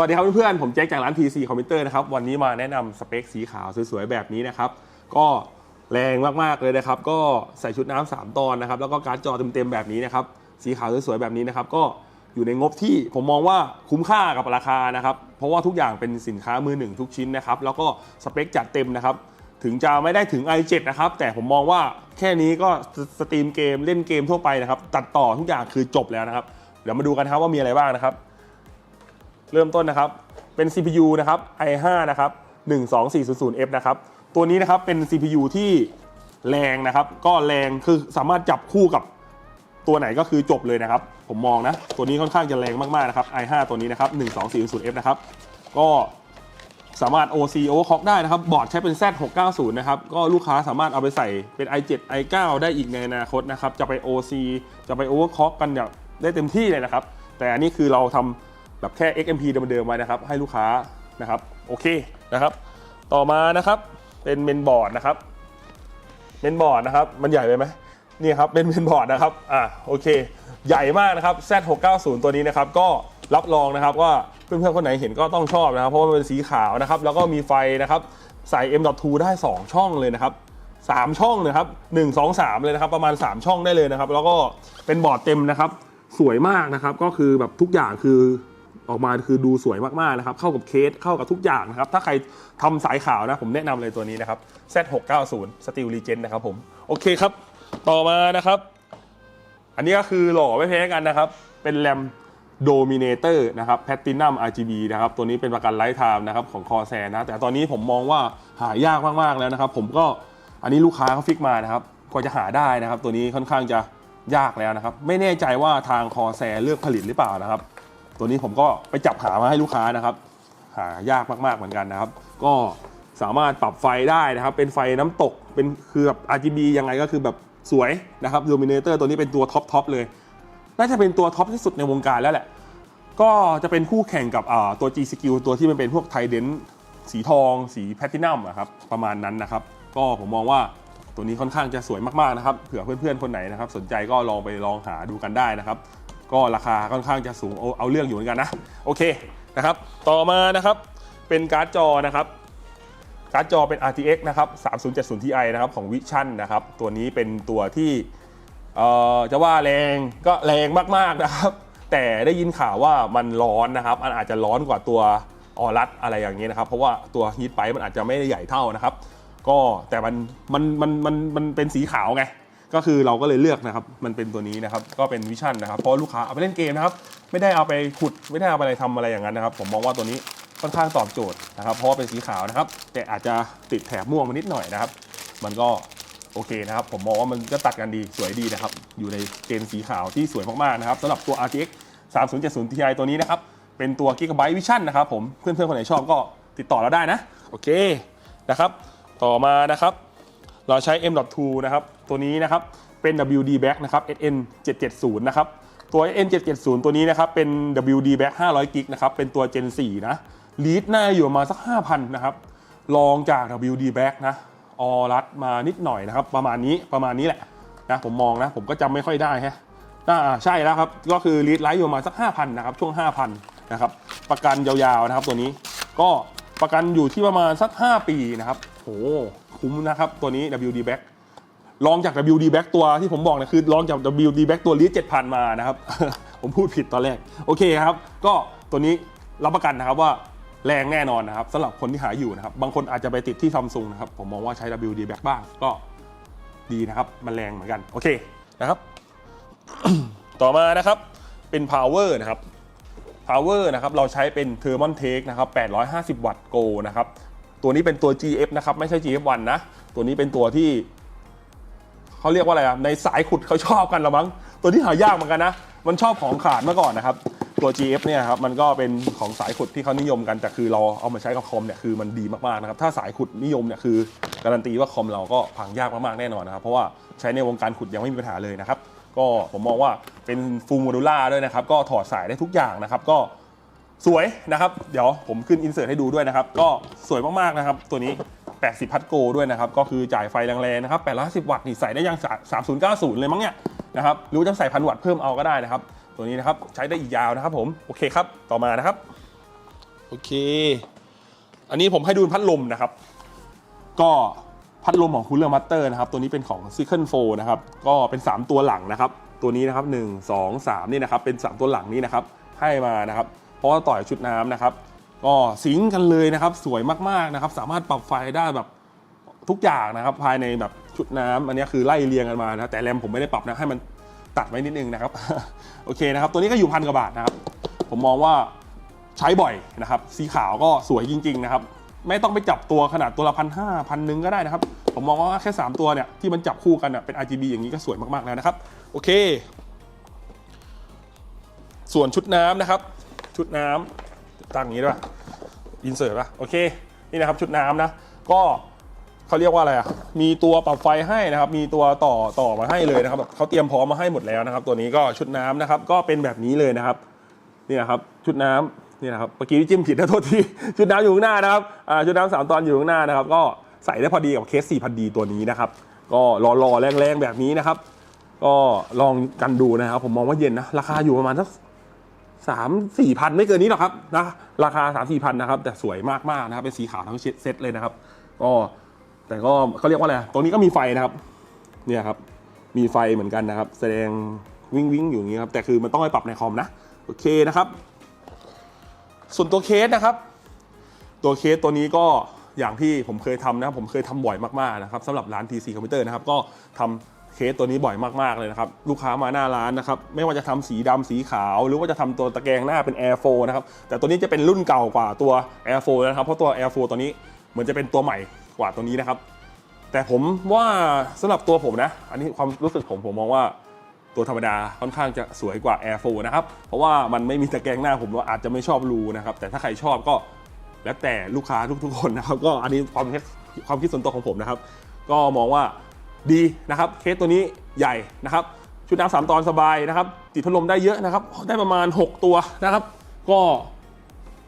วัสดีครับเพื่อนๆ ผมแจ็คจากร้าน PC คอมพิวเตอร์นะครับ วันนี้มาแนะนำสเปคสีขาวสวยๆ แบบนี้นะครับ ก็แรงมากๆเลยนะครับ ก็ใส่ชุดน้ำสามตอนนะครับ แล้วก็การ์ดจอเต็มๆ แบบนี้นะครับ สีขาวสวยๆ แบบนี้นะครับ ก็อยู่ในงบที่ผมมองว่าคุ้มค่ากับราคานะครับ เพราะว่าทุกอย่างเป็นสินค้ามือหนึ่งทุกชิ้นนะครับ แล้วก็สเปคจัดเต็มนะครับ ถึงจะไม่ได้ถึง i7 นะครับ แต่ผมมองว่าแค่นี้ก็สตรีมเกมเล่นเกมทั่วไปนะครับ ตัดต่อทุกอย่างคือจบแล้วนะครับ เดี๋ยวมาดูกันครับว่ามีอะไรบ้างนะครับ เริ่มต้นนะครับ เป็น CPU นะครับ i5 นะครับ 12400F นะครับ ตัวนี้นะครับเป็น CPU ที่แรงนะครับ ก็แรงคือสามารถจับคู่กับตัวไหนก็คือจบเลยนะครับ ผมมองนะ ตัวนี้ค่อนข้างจะแรงมากๆนะครับ i5 ตัวนี้นะครับ 12400F นะครับ ก็สามารถ OC overclock ได้นะครับ บอร์ดใช้เป็น Z690 นะครับ ก็ลูกค้าสามารถเอาไปใส่เป็น i7 i9 ได้อีกในอนาคตนะครับ จะไป OC จะไป overclock กันอย่างได้เต็มที่เลยนะครับ แต่อันนี้คือเราทำ แบบแค่ XMP เดิมๆไว้นะครับ ให้ลูกค้านะครับโอเคนะครับ ต่อมานะครับเป็นเมนบอร์ดนะครับเมนบอร์ดนะครับ มันใหญ่ไปไหมนี่ครับเป็นเมนบอร์ดนะครับอ่าโอเค ใหญ่มากนะครับ Z690 ตัวนี้นะครับ ก็รับรองนะครับว่าเพื่อนๆคนไหนเห็นก็ต้องชอบนะครับ เพราะว่ามันเป็นสีขาวนะครับ แล้วก็มีไฟนะครับใส่ M.2 ได้ 2 ช่องเลยนะครับ 3 ช่องนะครับ 1 2 3 เลยนะครับ ประมาณ 3 ช่องได้เลยนะครับ แล้วก็เป็นบอร์ดเต็มนะครับ สวยมากนะครับ ก็คือแบบทุกอย่างคือ ออกมาคือดูสวยมากๆนะครับ เข้ากับเคสเข้ากับทุกอย่างนะครับ ถ้าใครทำสายขาวนะผมแนะนำเลยตัวนี้นะครับ Z690 Steel Legend นะครับผมโอเคครับ ต่อมานะครับ อันนี้ก็คือหล่อไม่แพ้กันนะครับ เป็นแรม Dominator นะครับ Platinum RGB นะครับ ตัวนี้เป็นประกันไลฟ์ไทม์นะครับของ Corsair นะ แต่ตอนนี้ผมมองว่าหายากมากๆแล้วนะครับ ผมก็อันนี้ลูกค้าเขาฟิกมานะครับกว่าจะหาได้นะครับ ตัวนี้ค่อนข้างจะยากแล้วนะครับ ไม่แน่ใจว่าทาง Corsair เลือกผลิตหรือเปล่านะครับ ตัวนี้ผมก็ไปจับหามาให้ลูกค้านะครับ หายากมากๆเหมือนกันนะครับ ก็สามารถปรับไฟได้นะครับ เป็นไฟน้ำตกเป็นคือแบบ RGB ยังไงก็คือแบบสวยนะครับ Dominator ตัวนี้เป็นตัวท็อปทอปเลย น่าจะเป็นตัวท็อปที่สุดในวงการแล้วแหละ ก็จะเป็นคู่แข่งกับอ่าตัว G Skill ตัวที่มันเป็นพวกไทเดนสีทอง สีแพลตินัมอะครับประมาณนั้นนะครับ ก็ผมมองว่าตัวนี้ค่อนข้างจะสวยมากๆนะครับ เผื่อเพื่อนๆ คนไหนนะครับ สนใจก็ลองไปลองหาดูกันได้นะครับ ก็ราคาค่อนข้างจะสูงเอาเอาเรื่องอยู่เหมือนกันนะโอเคนะครับ ต่อมานะครับเป็นการ์ดจอนะครับการ์ดจอเป็น RTX นะครับ 3070 Ti นะครับของ Vision นะครับตัวนี้เป็นตัวที่จะว่าแรงก็แรงมากๆนะครับ แต่ได้ยินข่าวว่ามันร้อนนะครับมันอาจจะร้อนกว่าตัวออรัสอะไรอย่างนี้นะครับ เพราะว่าตัวฮีทไปมันอาจจะไม่ได้ใหญ่เท่านะครับ ก็แต่มันมันมันมันมันเป็นสีขาวไง ก็คือเราก็เลยเลือกนะครับ มันเป็นตัวนี้นะครับ ก็เป็นวิชั่นนะครับ เพราะลูกค้าเอาไปเล่นเกมนะครับ ไม่ได้เอาไปขุด ไม่ได้เอาไปอะไรทำอะไรอย่างนั้นนะครับ ผมมองว่าตัวนี้ค่อนข้างตอบโจทย์นะครับ เพราะว่าเป็นสีขาวนะครับ แต่อาจจะติดแถบม่วงมานิดหน่อยนะครับ มันก็โอเคนะครับ ผมมองว่ามันก็ตัดกันดี สวยดีนะครับ อยู่ในเกณฑ์สีขาวที่สวยมากๆนะครับสำหรับตัว RTX 3070 Ti ตัวนี้นะครับ เป็นตัว Gigabyte Vision นะครับผม เพื่อนๆ คนไหนชอบก็ติดต่อเราได้นะ โอเคนะครับ ต่อมานะครับ เราใช้ M.2 นะครับ ตัวนี้นะครับเป็น WD back นะครับ SN 770นะครับตัว SN 770ตัวนี้นะครับเป็น WD back 500กิกนะครับเป็นตัว Gen 4นะลีดน่าอยู่มาสัก 5,000นะครับลองจาก WD back นะออรัดมานิดหน่อยนะครับ ประมาณนี้ประมาณนี้แหละนะผมมองนะผมก็จำไม่ค่อยได้ฮะอ่าใช่แล้วครับ ก็คือลีดไลท์อยู่มาสัก 5,000นะครับช่วง 5,000นะครับประกันยาวๆนะครับตัวนี้ก็ประกันอยู่ที่ประมาณสัก 5 ปีนะครับโหคุ้มนะครับตัวนี้ WD back ลองจาก WD back ตัวที่ผมบอกนะคือลองจาก WD back ตัวลีด7,000 มานะครับ ผมพูดผิดตอนแรก โอเคครับ ก็ตัวนี้รับประกันนะครับว่าแรงแน่นอนนะครับสำหรับคนที่หาอยู่นะครับ บางคนอาจจะไปติดที่ซัมซุงนะครับ ผมมองว่าใช้ WD back บ้างก็ดีนะครับ มันแรงเหมือนกัน โอเคนะครับ ต่อมานะครับเป็น power นะครับ power นะครับเราใช้เป็น thermal take นะครับ850 วัตต์ go นะครับตัวนี้เป็นตัว GF นะครับไม่ใช่ GF1 นะ ตัวนี้เป็นตัวที่ เขาเรียกว่าอะไรอะในสายขุดเขาชอบกันละมั้ง ตัวที่หายากเหมือนกันนะ มันชอบของขาดเมื่อก่อนนะครับ ตัว GF เนี่ยครับ มันก็เป็นของสายขุดที่เขานิยมกัน แต่คือเราเอามาใช้กับคอมเนี่ยคือมันดีมากๆนะครับ ถ้าสายขุดนิยมเนี่ยคือการันตีว่าคอมเราก็พังยากมากๆแน่นอนนะครับ เพราะว่าใช้ในวงการขุดยังไม่มีปัญหาเลยนะครับ ก็ผมมองว่าเป็นฟูลโมดูล่าด้วยนะครับ ก็ถอดสายได้ทุกอย่างนะครับ ก็สวยนะครับ เดี๋ยวผมขึ้นอินเสิร์ตให้ดูด้วยนะครับ ก็สวยมากๆนะครับ ตัวนี้ 80 พัดโกด้วยนะครับ ก็คือจ่ายไฟแรงๆนะครับ850วัตต์นี่ใส่ได้ยัง 3090 เลยมั้งเนี่ยนะครับหรือจะใส่พันวัตต์เพิ่มเอาก็ได้นะครับ ตัวนี้นะครับใช้ได้อีกยาวนะครับผม โอเคครับ ต่อมานะครับ โอเค อันนี้ผมให้ดูพัดลมนะครับ ก็พัดลมของ Cooler Master นะครับ ตัวนี้เป็นของ c i c l e 4นะครับ ก็เป็น 3 ตัวหลังนะครับ ตัวนี้นะครับ 1 2 3 นี่นะครับ เป็น 3 ตัวหลังนี้นะครับ ให้มานะครับ เพราะว่าต่อยชุดน้ำนะครับ ก็สิงกันเลยนะครับ สวยมากๆนะครับ สามารถปรับไฟได้แบบทุกอย่างนะครับ ภายในแบบชุดน้ำอันนี้คือไล่เรียงกันมานะแต่แรมผมไม่ได้ปรับนะให้มันตัดไว้นิดนึงนะครับโอเคนะครับ ตัวนี้ก็อยู่พันกว่าบาทนะครับ ผมมองว่าใช้บ่อยนะครับ สีขาวก็สวยจริง ๆ นะครับ ไม่ต้องไปจับตัวขนาดตัวละพันห้าพันหนึ่งก็ได้นะครับ ผมมองว่าแค่ 3 ตัวเนี่ยที่มันจับคู่กันเน่เป็น RGB อย่างนี้ก็สวยมากๆแล้วนะครับ โอเค ส่วนชุดน้ำนะครับ ชุดน้ำ ตั้งอย่างนี้ด้วยอินเสิร์ตป่ะโอเคนี่นะครับชุดน้ำนะ ก็เขาเรียกว่าอะไรอะมีตัวปรับไฟให้นะครับ มีตัวต่อต่อมาให้เลยนะครับเขาเตรียมพร้อมมาให้หมดแล้วนะครับ ตัวนี้ก็ชุดน้ำนะครับ ก็เป็นแบบนี้เลยนะครับนี่นะครับชุดน้ำนี่นะครับเมื่อกี้จิ้มผิดนะโทษทีชุดน้ำอยู่ข้างหน้านะครับอ่าชุดน้ำสามตอนอยู่ข้างหน้านะครับ ก็ใส่ได้พอดีกับเคส4 0 0 d ตัวนี้นะครับ ก็รอๆแรงๆแบบนี้นะครับ ก็ลองกันดูนะครับ ผมมองว่าเย็นนะ ราคาอยู่ประมาณสัก สามสี่พันไม่เกินนี้หรอกครับนะราคาสามสี่พันนะครับ แต่สวยมากๆนะครับเป็นสีขาวทั้งเซตเลยนะครับ ก็แต่ก็เขาเรียกว่าอะไรตรงนี้ก็มีไฟนะครับ เนี่ยครับ มีไฟเหมือนกันนะครับ แสดงวิ่งวิ่งอยู่อย่างนี้ครับแต่คือมันต้องไปปรับในคอมนะโอเคนะครับ ส่วนตัวเคสนะครับ ตัวเคสตัวนี้ก็อย่างที่ผมเคยทำนะผมเคยทำบ่อยมากๆนะครับสำหรับร้าน PC คอมพิวเตอร์นะครับก็ทำ เคสตัวนี้บ่อยมากๆเลยนะครับ ลูกค้ามาหน้าร้านนะครับ ไม่ว่าจะทำสีดำสีขาว หรือว่าจะทำตัวตะแกรงหน้าเป็น Air 4นะครับ แต่ตัวนี้จะเป็นรุ่นเก่ากว่าตัว Air 4นะครับ เพราะตัว Air 4ตัวนี้เหมือนจะเป็นตัวใหม่กว่าตัวนี้นะครับ แต่ผมว่าสำหรับตัวผมนะ อันนี้ความรู้สึกผมผมมองว่าตัวธรรมดาค่อนข้างจะสวยกว่า Air 4นะครับ เพราะว่ามันไม่มีตะแกรงหน้าผมว่าอาจจะไม่ชอบรูนะครับ แต่ถ้าใครชอบก็แล้วแต่ลูกค้าทุกๆคนนะครับ ก็อันนี้ความคิดความคิดส่วนตัวของผมนะครับ ก็มองว่า ดีนะครับ เคสตัวนี้ใหญ่นะครับ ชุดน้ำสามตอนสบายนะครับ ติดพัดลมได้เยอะนะครับ ได้ประมาณ 6 ตัวนะครับ ก็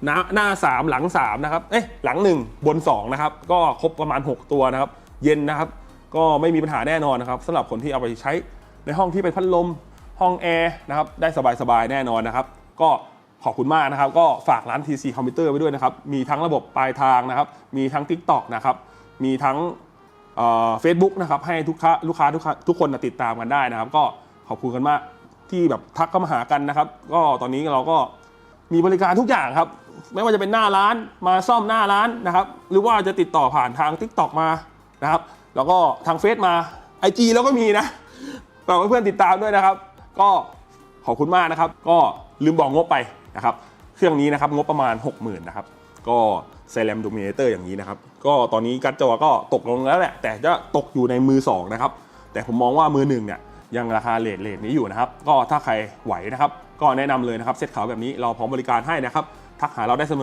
หน้าหน้า 3 หลัง3นะครับ เอ๊ะหลัง 1 บน 2 นะครับ ก็ครบประมาณ 6 ตัวนะครับ เย็นนะครับ ก็ไม่มีปัญหาแน่นอนนะครับสำหรับคนที่เอาไปใช้ในห้องที่เป็นพัดลม ห้องแอร์นะครับ ได้สบายๆแน่นอนนะครับ ก็ขอบคุณมากนะครับ ก็ฝากร้าน TC คอมพิวเตอร์ไว้ด้วยนะครับ มีทั้งระบบปลายทางนะครับ มีทั้ง TikTok นะครับ มีทั้ง เฟซบุ๊กนะครับให้ทุกค้าลูกค้าทุกค้าทุกคนนะติดตามกันได้นะครับ ก็ขอบคุณกันมากที่แบบทักเข้ามาหากันนะครับ ก็ตอนนี้เราก็มีบริการทุกอย่างครับ ไม่ว่าจะเป็นหน้าร้านมาซ่อมหน้าร้านนะครับ หรือว่าจะติดต่อผ่านทาง Tik t o อกมานะครับ แล้วก็ทางเฟซมา IG แล้วก็มีนะฝากเพื่อนติดตามด้วยนะครับ ก็ขอบคุณมากนะครับ ก็ลืมบอกงบไปนะครับ เครื่องนี้นะครับงบประมาณ 60,000นะครับ ก็เซเลมดูมิเนเตอร์อย่างนี้นะครับ ก็ตอนนี้การ์ดจอก็ตกลงแล้วแหละ แต่จะตกอยู่ในมือสองนะครับ แต่ผมมองว่ามือหนึ่งเนี่ยยังราคาเลทเลทนี้อยู่นะครับ ก็ถ้าใครไหวนะครับ ก็แนะนำเลยนะครับเซ็ตขาวแบบนี้เราพร้อมบริการให้นะครับ ทักหาเราได้เสมอ